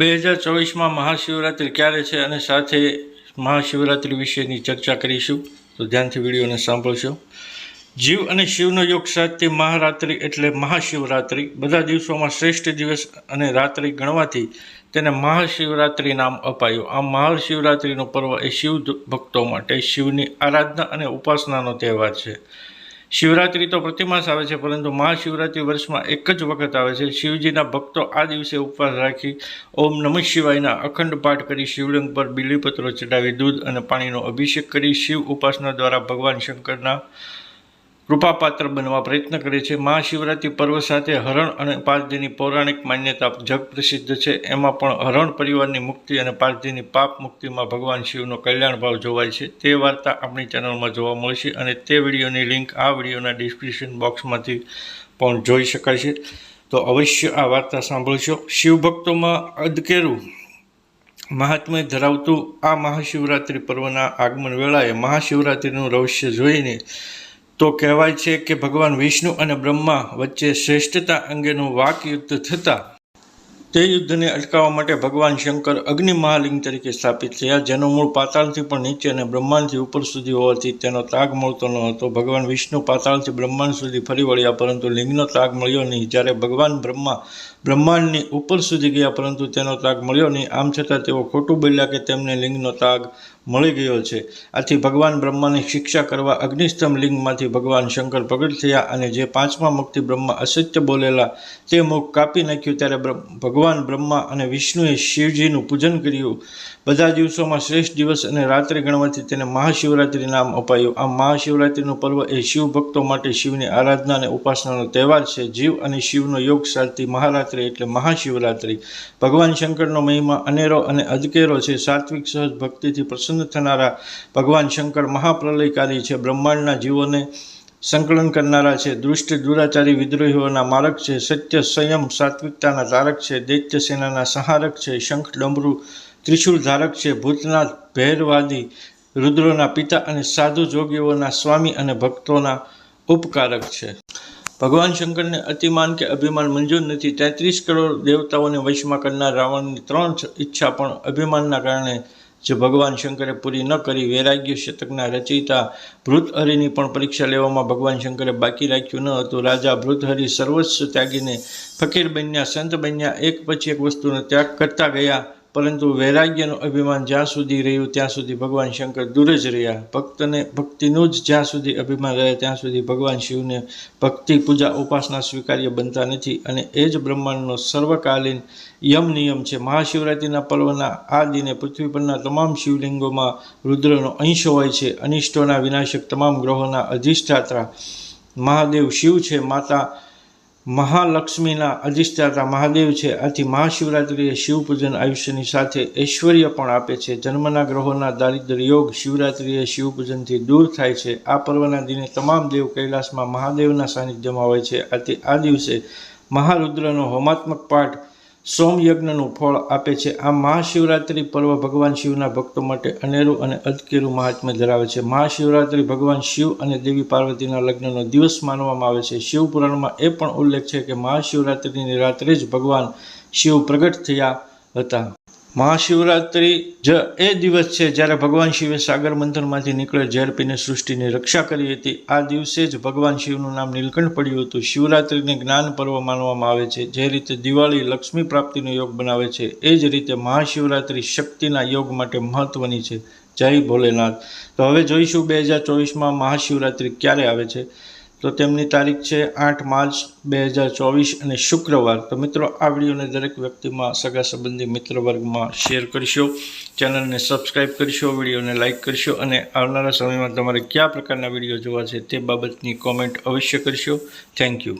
બે હજાર ચોવીસમાં મહાશિવરાત્રિ ક્યારે છે અને સાથે મહાશિવરાત્રિ વિશેની ચર્ચા કરીશું. તો ધ્યાનથી વિડીયોને સાંભળશો. જીવ અને શિવનો યોગ સાથે મહારાત્રિ એટલે મહાશિવરાત્રિ. બધા દિવસોમાં શ્રેષ્ઠ દિવસ અને રાત્રિ ગણવાથી તેને મહાશિવરાત્રિ નામ અપાયું. આ મહાશિવરાત્રિનો પર્વ એ શિવ ભક્તો માટે શિવની આરાધના અને ઉપાસનાનો તહેવાર છે. શિવરાત્રિ તો પ્રતિમાસ આવે છે, પરંતુ મહાશિવરાત્રિ વર્ષમાં એક જ વખત આવે છે. શિવજીના ભક્તો આ દિવસે ઉપવાસ રાખી ઓમ નમઃ શિવાયના અખંડ પાઠ કરી શિવલિંગ પર બીલીપત્રો ચડાવી દૂધ અને પાણીનો અભિષેક કરી શિવ ઉપાસના દ્વારા ભગવાન શંકરના કૃપાપાત્ર બનવા પ્રયત્ન કરે છે. મહાશિવરાત્રિ પર્વ સાથે હરણ અને પારધીની પૌરાણિક માન્યતા જગ પ્રસિદ્ધ છે. એમાં પણ હરણ પરિવારની મુક્તિ અને પારધીની પાપ મુક્તિમાં ભગવાન શિવનો કલ્યાણ ભાવ જોવાય છે. તે વાર્તા આપણી ચેનલમાં જોવા મળશે અને તે વિડીયોની લિંક આ વિડીયોના ડિસ્ક્રિપ્શન બોક્સમાંથી પણ જોઈ શકાય છે. તો અવશ્ય આ વાર્તા સાંભળશો. શિવભક્તોમાં અદકેરું મહાત્મ્ય ધરાવતું આ મહાશિવરાત્રિ પર્વના આગમન વેળાએ મહાશિવરાત્રિનું રહસ્ય જોઈને તો કહેવાય છે કે ભગવાન વિષ્ણુ અને બ્રહ્મા વચ્ચે શ્રેષ્ઠતા અંગેનું વાકયુદ્ધ થતાં તે યુદ્ધને અટકાવવા માટે ભગવાન શંકર અગ્નિ મહાલિંગ તરીકે સ્થાપિત થયા, જેનો મૂળ પાતાળથી પણ નીચે અને બ્રહ્માંડથી ઉપર સુધી હોવાથી તેનો તાગ મળતો ન હતો. ભગવાન વિષ્ણુ પાતાળથી બ્રહ્માંડ સુધી ફરી વળ્યા, પરંતુ લિંગનો તાગ મળ્યો નહીં. જ્યારે ભગવાન બ્રહ્મા બ્રહ્માંડની ઉપર સુધી ગયા, પરંતુ તેનો તાગ મળ્યો નહીં. આમ છતાં તેઓ ખોટું બોલ્યા કે તેમને લિંગનો તાગ મળી ગયો છે. આથી ભગવાન બ્રહ્માની શિક્ષા કરવા અગ્નિસ્તંભ લિંગમાંથી ભગવાન શંકર પ્રગટ થયા અને જે પાંચમા મુક્તિ બ્રહ્મા અસત્ય બોલેલા તે મુખ કાપી નાખ્યું ત્યારે ભગવાન બ્રહ્મા અને વિષ્ણુએ શિવજીનું પૂજન કર્યું. બધા દિવસોમાં શ્રેષ્ઠ દિવસ અને રાત્રિ ગણવાથી તેને મહાશિવરાત્રિ નામ અપાયું. આ મહાશિવરાત્રિનું પર્વ એ શિવ ભક્તો માટે શિવની આરાધના અને ઉપાસનાનો તહેવાર છે. જીવ અને શિવનો યોગ સાધતી મહારાત્રિ એટલે મહાશિવરાત્રિ. ભગવાન શંકરનો મહિમા અનેરો અને અદકેરો છે. સાત્વિક સહજ ભક્તિથી પ્રસન્ન થનારા ભગવાન શંકર મહાપ્રલયકારી છે, બ્રહ્માંડના જીવોને સંકલન કરનારા છે, દુષ્ટ, દુરાચારી વિદ્રોહીઓના મારક છે, સત્ય, સંયમ, સાત્વિકતાના તારક છે, દૈત્ય સેનાના સંહારક છે, શંખ, ડમરૂ ત્રિશુલ ધારક છે, ભૂતનાથ, ભેરવાદી, રુદ્રોના પિતા અને સાધુ જોગીઓના સ્વામી અને ભક્તોના ઉપકારક છે. ભગવાન શંકરને અતિમાન કે અભિમાન મંજૂર નથી. તેત્રીસ કરોડ દેવતાઓને વશમાં કરનાર રાવણની ત્રણ ઈચ્છા પણ અભિમાનના કારણે જે ભગવાન શંકરે પૂરી ન કરી, વૈરાગ્ય શતકના રચયિતા ભૃતહરિની પણ પરીક્ષા લેવામાં ભગવાન શંકરે બાકી રાખ્યું ન હતું. રાજા ભૃતહરિ સર્વસ્વ ત્યાગીને ફકીર બન્યા, સંત બન્યા, એક પછી એક વસ્તુનો ત્યાગ કરતા ગયા. પરંતુ વૈરાગ્યનું અભિમાન જ્યાં સુધી રહ્યું, ત્યાં સુધી ભગવાન શંકર દૂર જ રહ્યા. ભક્તને, ભક્તિનું જ જ્યાં સુધી અભિમાન રહે, ત્યાં સુધી ભગવાન શિવને ભક્તિ, પૂજા, ઉપાસના સ્વીકાર્ય બનતા નથી. અને એ જ બ્રહ્માંડનો સર્વકાલીન યમ નિયમ છે. મહાશિવરાત્રિના પર્વના આ દિને પૃથ્વી પરના તમામ શિવલિંગોમાં રુદ્રનો અંશ હોય છે. અનિષ્ટોના વિનાશક તમામ ગ્રહોના અધિષ્ઠાત્રા મહાદેવ શિવ છે. માતા મહાલક્ષ્મીના અધિષ્ઠાતા મહાદેવ છે. આથી મહાશિવરાત્રિએ શિવપૂજન આયુષ્યની સાથે ઐશ્વર્ય પણ આપે છે. જન્મના ગ્રહોના દારિદ્ર્ય યોગ શિવરાત્રિએ શિવપૂજનથી દૂર થાય છે. આ પર્વના દિને તમામ દેવ કૈલાસમાં મહાદેવના સાનિધ્યમાં હોય છે. આથી આ દિવસે મહારુદ્રનો હોમાત્મક પાઠ સોમયજ્ઞનું ફળ આપે છે. આ મહાશિવરાત્રિ પર્વ ભગવાન શિવના ભક્તો માટે અનેરું અને અદકેરું મહાત્મ્ય ધરાવે છે. મહાશિવરાત્રિ ભગવાન શિવ અને દેવી પાર્વતીના લગ્નનો દિવસ માનવામાં આવે છે. શિવપુરાણમાં એ પણ ઉલ્લેખ છે કે મહાશિવરાત્રિની રાત્રે જ ભગવાન શિવ પ્રગટ થયા હતા. મહાશિવરાત્રિ જ એ દિવસ છે જ્યારે ભગવાન શિવે સાગર મંથનમાંથી નીકળે ઝેર પીને સૃષ્ટિની રક્ષા કરી હતી. આ દિવસે જ ભગવાન શિવનું નામ નીલકંઠ પડ્યું હતું. શિવરાત્રિને જ્ઞાન પર્વ માનવામાં આવે છે. જે રીતે દિવાળી લક્ષ્મી પ્રાપ્તિનો યોગ બનાવે છે, એ જ રીતે મહાશિવરાત્રિ શક્તિના યોગ માટે મહત્વની છે. જય ભોલેનાથ. તો હવે જોઈશું બે હજાર ચોવીસમાં મહાશિવરાત્રિ ક્યારે આવે છે? તો તેમની તારીખ છે આઠ માર્ચ બે હજાર ચોવીસ અને શુક્રવાર. તો મિત્રો, આ વિડીયોને દરેક વ્યક્તિમાં, સગા સંબંધી મિત્ર વર્ગમાં શેર કરશો, ચેનલને સબસ્ક્રાઈબ કરશો, વિડીયોને લાઇક કરશો અને આવનારા સમયમાં તમારે કયા પ્રકારના વીડિયો જોવા છે તે બાબતની કોમેન્ટ અવશ્ય કરશો. Thank you.